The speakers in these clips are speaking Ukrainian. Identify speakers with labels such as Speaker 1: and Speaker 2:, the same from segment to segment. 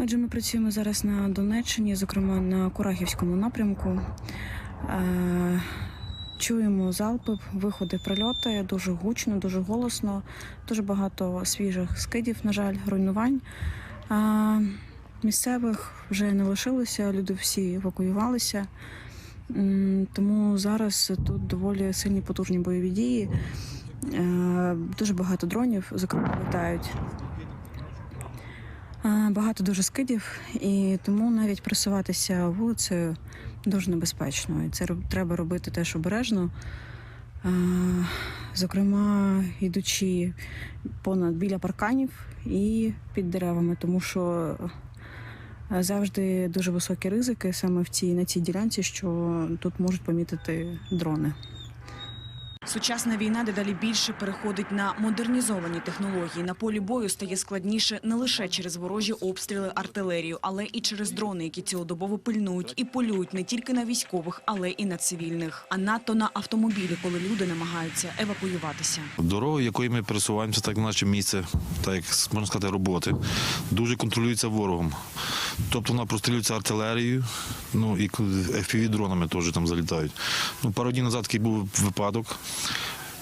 Speaker 1: Отже, ми працюємо зараз на Донеччині, зокрема на Курахівському напрямку. Е, Чуємо залпи, виходи, прильоти дуже гучно, дуже голосно, дуже багато свіжих скидів, на жаль, руйнувань. Е, Місцевих вже не лишилося, люди всі евакуювалися. Тому зараз тут доволі сильні потужні бойові дії. Е, Дуже багато дронів, зокрема, літають. Багато дуже скидів, і тому навіть просуватися вулицею дуже небезпечно. І це треба робити теж обережно. Зокрема, йдучи понад біля парканів і під деревами, тому що завжди дуже високі ризики саме в цій на цій ділянці, що тут можуть помітити дрони.
Speaker 2: Сучасна війна дедалі більше переходить на модернізовані технології. На полі бою стає складніше не лише через ворожі обстріли артилерію, але і через дрони, які цілодобово пильнують і полюють не тільки на військових, але і на цивільних, а надто на автомобілі, коли люди намагаються евакуюватися.
Speaker 3: Дорога, якою ми пересуваємося, так наше місце, так як можна сказати, роботи, дуже контролюється ворогом. Тобто вона прострілюється артилерією, ну і fpv дронами теж там залітають. Ну, пару днів назад був випадок.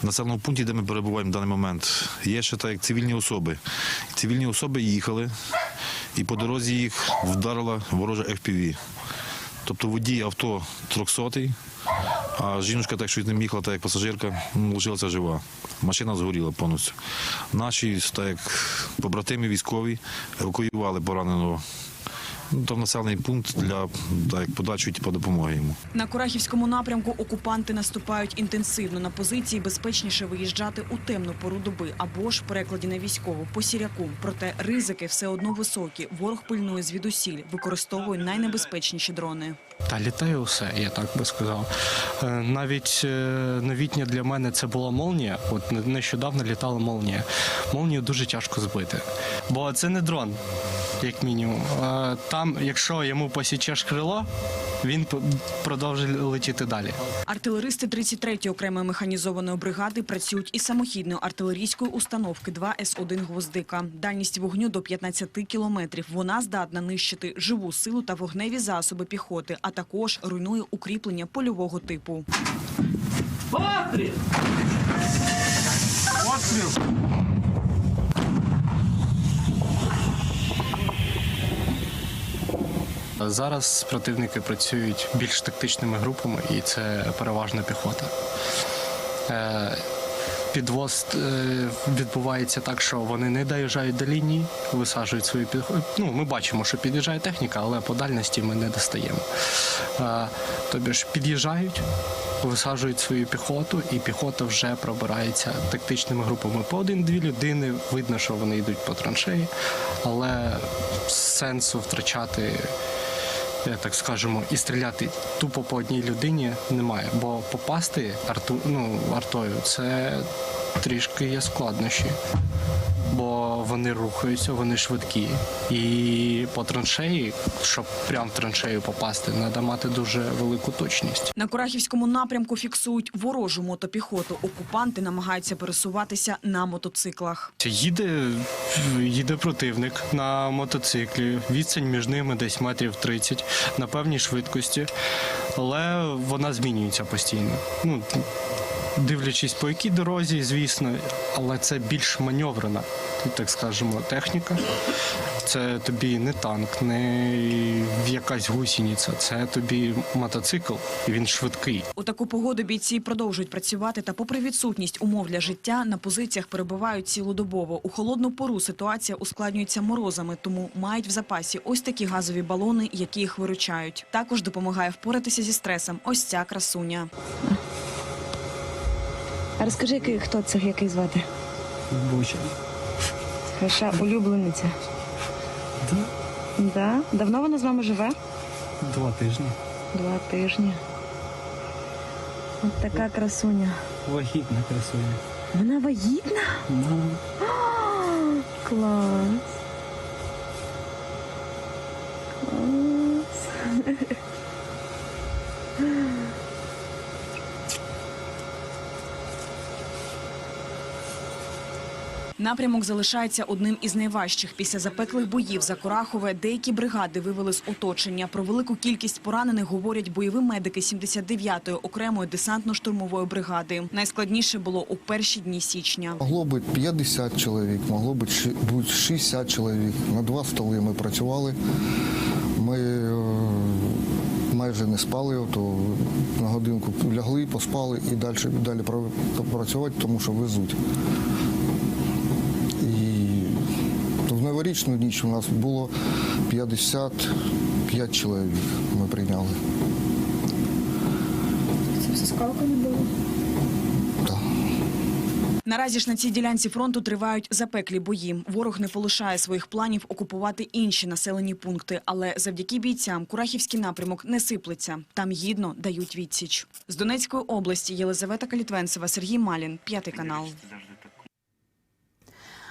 Speaker 3: Населеному пункті, де ми перебуваємо в даний момент, є ще так як цивільні особи. Цивільні особи їхали, і по дорозі їх вдарила ворожа FPV. Тобто водій авто 300 а жіночка, так що з ним їхала, так як пасажирка, ну, лишилася жива. Машина згоріла повністю. Наші, так як побратими військові, евакуювали пораненого. Ну, там населений пункт для так, подачі типу, допомоги йому.
Speaker 2: На Курахівському напрямку окупанти наступають інтенсивно. На позиції безпечніше виїжджати у темну пору доби або ж перекладі на військову по сіряку. Проте ризики все одно високі. Ворог пильнує звідусіль, використовує найнебезпечніші дрони.
Speaker 4: Та літає усе, я так би сказав. Е, Навіть е, новітня для мене це була молнія. От не- нещодавно літала молнія. Молнію дуже тяжко збити, бо це не дрон, як мінімум. Е, Там, якщо йому посічеш крило, він п- продовжить летіти далі.
Speaker 2: Артилеристи 33-ї окремої механізованої бригади працюють із самохідної артилерійської установки 2С1 «Гвоздика». Дальність вогню до 15 кілометрів. Вона здатна нищити живу силу та вогневі засоби піхоти, а також руйнує укріплення польового типу.
Speaker 4: Зараз противники працюють більш тактичними групами, і це переважна піхота. Е, Підвоз е, відбувається так, що вони не доїжджають до лінії, висаджують свою піхоту. Ну, ми бачимо, що під'їжджає техніка, але по дальності ми не достаємо. Е, Тобі ж під'їжджають, висаджують свою піхоту, і піхота вже пробирається тактичними групами по один-дві людини. Видно, що вони йдуть по траншеї, але сенсу втрачати так скажемо, і стріляти тупо по одній людині немає. Бо попасти арту, ну, артою це трішки є складнощі. Вони рухаються, вони швидкі. І по траншеї, щоб прямо в траншею попасти, треба мати дуже велику точність.
Speaker 2: На Курахівському напрямку фіксують ворожу мотопіхоту. Окупанти намагаються пересуватися на мотоциклах.
Speaker 4: Їде, їде противник на мотоциклі. Відстань між ними десь метрів 30 на певній швидкості, але вона змінюється постійно. Ну, дивлячись по якій дорозі, звісно, але це більш маневрена, так скажемо, техніка. Це тобі не танк, не якась гусениця, це тобі мотоцикл, і він швидкий.
Speaker 2: У таку погоду бійці продовжують працювати та, попри відсутність умов для життя, на позиціях перебувають цілодобово. У холодну пору ситуація ускладнюється морозами, тому мають в запасі ось такі газові балони, які їх виручають. Також допомагає впоратися зі стресом. Ось ця красуня.
Speaker 1: Розкажи, який хто це, який звати?
Speaker 5: Буча.
Speaker 1: Ваша улюблениця.
Speaker 5: Да?
Speaker 1: Да? Давно вона з вами живе?
Speaker 5: Два тижні.
Speaker 1: Два тижні. От така красуня.
Speaker 5: Вагітна красуня.
Speaker 1: Вона вагітна?
Speaker 5: Ну,
Speaker 1: Клас. Клас.
Speaker 2: Напрямок залишається одним із найважчих. Після запеклих боїв за Корахове деякі бригади вивели з оточення. Про велику кількість поранених говорять бойові медики 79-ї окремої десантно-штурмової бригади. Найскладніше було у перші дні січня.
Speaker 6: Могло бути 50 чоловік, могло бути ши- 60 чоловік. На два столи ми працювали. Ми е, майже не спали, то на годинку лягли, поспали і далі, далі працювати, тому що везуть. Новорічну ніч у нас було 55 чоловік. Ми прийняли.
Speaker 1: Це все скалками було.
Speaker 2: Наразі ж на цій ділянці фронту тривають запеклі бої. Ворог не полишає своїх планів окупувати інші населені пункти, але завдяки бійцям Курахівський напрямок не сиплеться. Там гідно дають відсіч. З Донецької області Єлизавета Калітвенцева, Сергій Малін, п'ятий канал.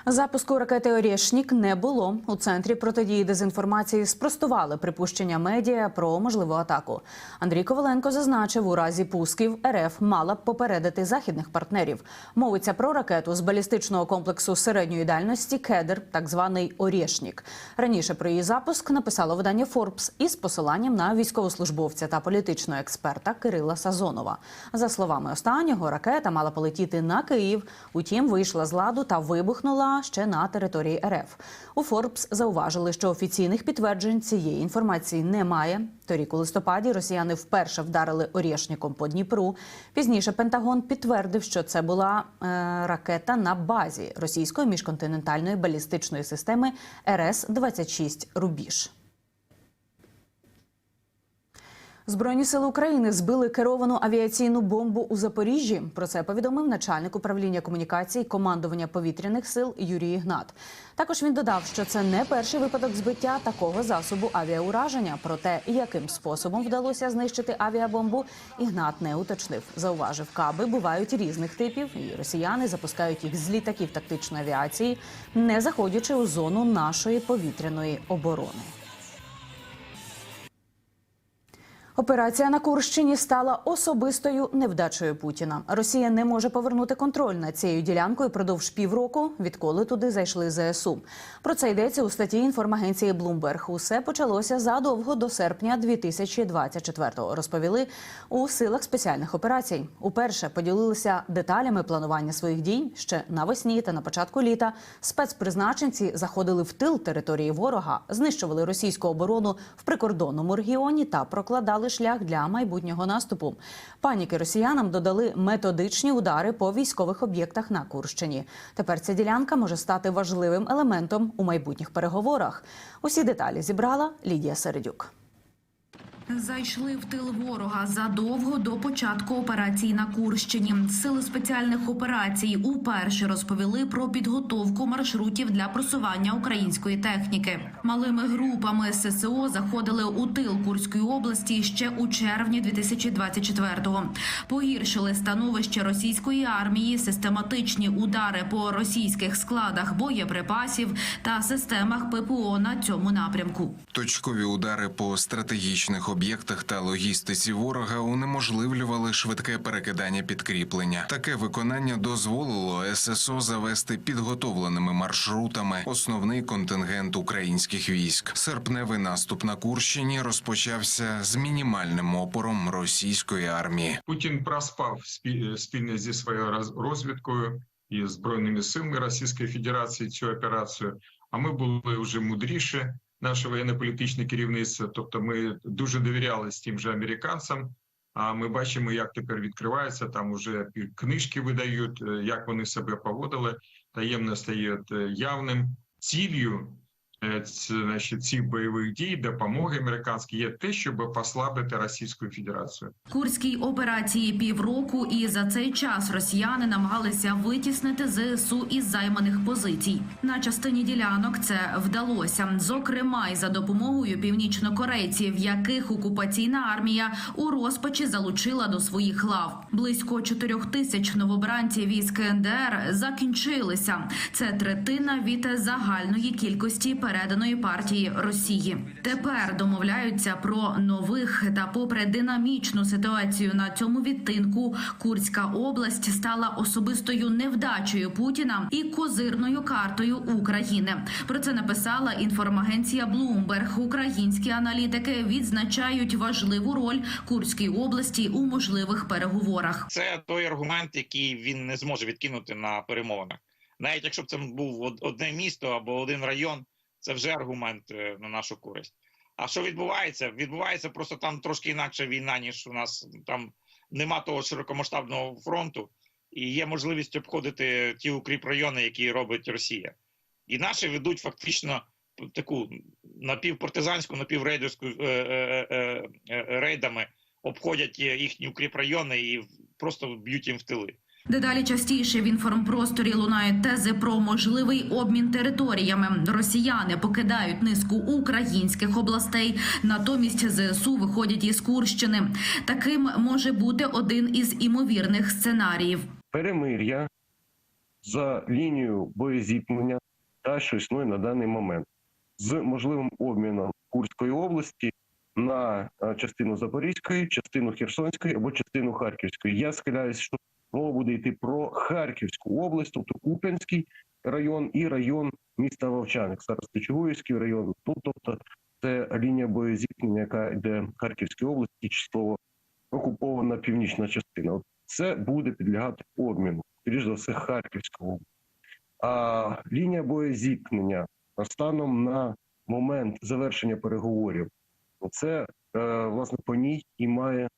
Speaker 7: Запуску ракети Орєшнік не було. У центрі протидії дезінформації спростували припущення медіа про можливу атаку. Андрій Коваленко зазначив, у разі пусків РФ мала б попередити західних партнерів. Мовиться про ракету з балістичного комплексу середньої дальності Кедр, так званий Орєшнік. Раніше про її запуск написало видання Форбс із посиланням на військовослужбовця та політичного експерта Кирила Сазонова. За словами останнього, ракета мала полетіти на Київ. Утім, вийшла з ладу та вибухнула ще на території РФ. У Форбс зауважили, що офіційних підтверджень цієї інформації немає. Торік у листопаді росіяни вперше вдарили орєшником по Дніпру. Пізніше Пентагон підтвердив, що це була е, ракета на базі російської міжконтинентальної балістичної системи РС 26 Рубіж. Збройні сили України збили керовану авіаційну бомбу у Запоріжжі. Про це повідомив начальник управління комунікацій командування повітряних сил Юрій Ігнат. Також він додав, що це не перший випадок збиття такого засобу авіаураження. Про те, яким способом вдалося знищити авіабомбу, Ігнат не уточнив. Зауважив, каби бувають різних типів, і росіяни запускають їх з літаків тактичної авіації, не заходячи у зону нашої повітряної оборони. Операція на Курщині стала особистою невдачею Путіна. Росія не може повернути контроль над цією ділянкою продовж півроку, відколи туди зайшли ЗСУ. Про це йдеться у статті інформагенції Bloomberg. Усе почалося задовго до серпня 2024-го, Розповіли у силах спеціальних операцій. Уперше поділилися деталями планування своїх дій ще навесні та на початку літа. Спецпризначенці заходили в тил території ворога, знищували російську оборону в прикордонному регіоні та прокладали шлях для майбутнього наступу. Паніки росіянам додали методичні удари по військових об'єктах на Курщині. Тепер ця ділянка може стати важливим елементом у майбутніх переговорах. Усі деталі зібрала Лідія Середюк.
Speaker 8: Зайшли в тил ворога задовго до початку операції на Курщині. Сили спеціальних операцій уперше розповіли про підготовку маршрутів для просування української техніки. Малими групами ССО заходили у тил Курської області ще у червні 2024-го. Погіршили становище російської армії, систематичні удари по російських складах боєприпасів та системах ППО на цьому напрямку.
Speaker 9: Точкові удари по стратегічних об'єктах та логістиці ворога унеможливлювали швидке перекидання підкріплення. Таке виконання дозволило ССО завести підготовленими маршрутами основний контингент українських військ. Серпневий наступ на Курщині розпочався з мінімальним опором російської армії.
Speaker 10: Путін проспав спі- спільно зі своєю роз- розвідкою і збройними силами Російської Федерації цю операцію. А ми були вже мудріші, наше воєнно-політичне керівництво. Тобто, ми дуже довіряли з тим же американцям. А ми бачимо, як тепер відкривається. Там уже книжки видають, е, як вони себе поводили. Таємно стає е, явним ціллю. Е, цих бойових дій допомоги американській є те, щоб послабити Російську Федерацію.
Speaker 8: Курській операції півроку, і за цей час росіяни намагалися витіснити ЗСУ із займаних позицій. На частині ділянок це вдалося, зокрема й за допомогою північнокорейців, яких окупаційна армія у розпачі залучила до своїх лав. Близько чотирьох тисяч новобранців військ НДР закінчилися. Це третина від загальної кількості перед переданої партії Росії. Тепер домовляються про нових та, попри динамічну ситуацію на цьому відтинку, Курська область стала особистою невдачею Путіна і козирною картою України. Про це написала інформагенція Bloomberg. Українські аналітики відзначають важливу роль Курської області у можливих переговорах.
Speaker 11: Це той аргумент, який він не зможе відкинути на перемовинах. Навіть якщо б це був одне місто або один район, це вже аргумент е, на нашу користь. А що відбувається? Відбувається просто там трошки інакша війна, ніж у нас там нема того широкомасштабного фронту, і є можливість обходити ті укріпрайони, які робить Росія. І наші ведуть фактично таку напівпартизанську, напіврейдерську е, е, рейдами, обходять їхні укріпрайони і просто б'ють їм в тили.
Speaker 8: Дедалі частіше в інформпросторі лунають тези про можливий обмін територіями. Росіяни покидають низку українських областей, натомість ЗСУ виходять із Курщини. Таким може бути один із імовірних сценаріїв.
Speaker 12: перемир'я за лінією боєзіткнення та що існує на даний момент з можливим обміном Курської області на е, частину Запорізької, частину Херсонської або частину Харківської. Я схиляюсь, що мова буде йти про Харківську область, тобто Куп'янський район і район міста Вовчаник, Старостичугуївський район. Ну, тобто це лінія боєзіткнення, яка йде в Харківській області, частково окупована північна частина. Це буде підлягати обміну, скоріш за все, Харківська область. А лінія боєзіткнення станом на момент завершення переговорів, це е, власне по ній і має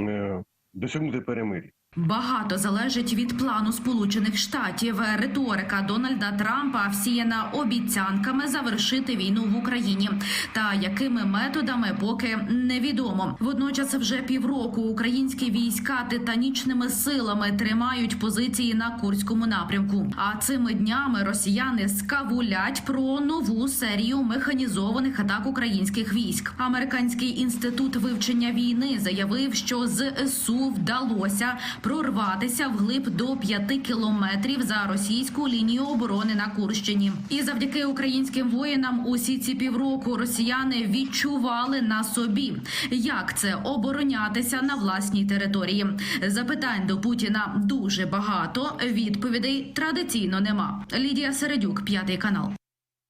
Speaker 12: е, досягнути перемир'я.
Speaker 8: Багато залежить від плану Сполучених Штатів. Риторика Дональда Трампа всіяна обіцянками завершити війну в Україні. Та якими методами поки невідомо. Водночас вже півроку українські війська титанічними силами тримають позиції на курському напрямку. А цими днями росіяни скавулять про нову серію механізованих атак українських військ. Американський інститут вивчення війни заявив, що ЗСУ вдалося прорватися вглиб до 5 кілометрів за російську лінію оборони на Курщині. І завдяки українським воїнам усі ці півроку росіяни відчували на собі, як це оборонятися на власній території. Запитань до Путіна дуже багато. Відповідей традиційно нема. Лідія Середюк, п'ятий канал.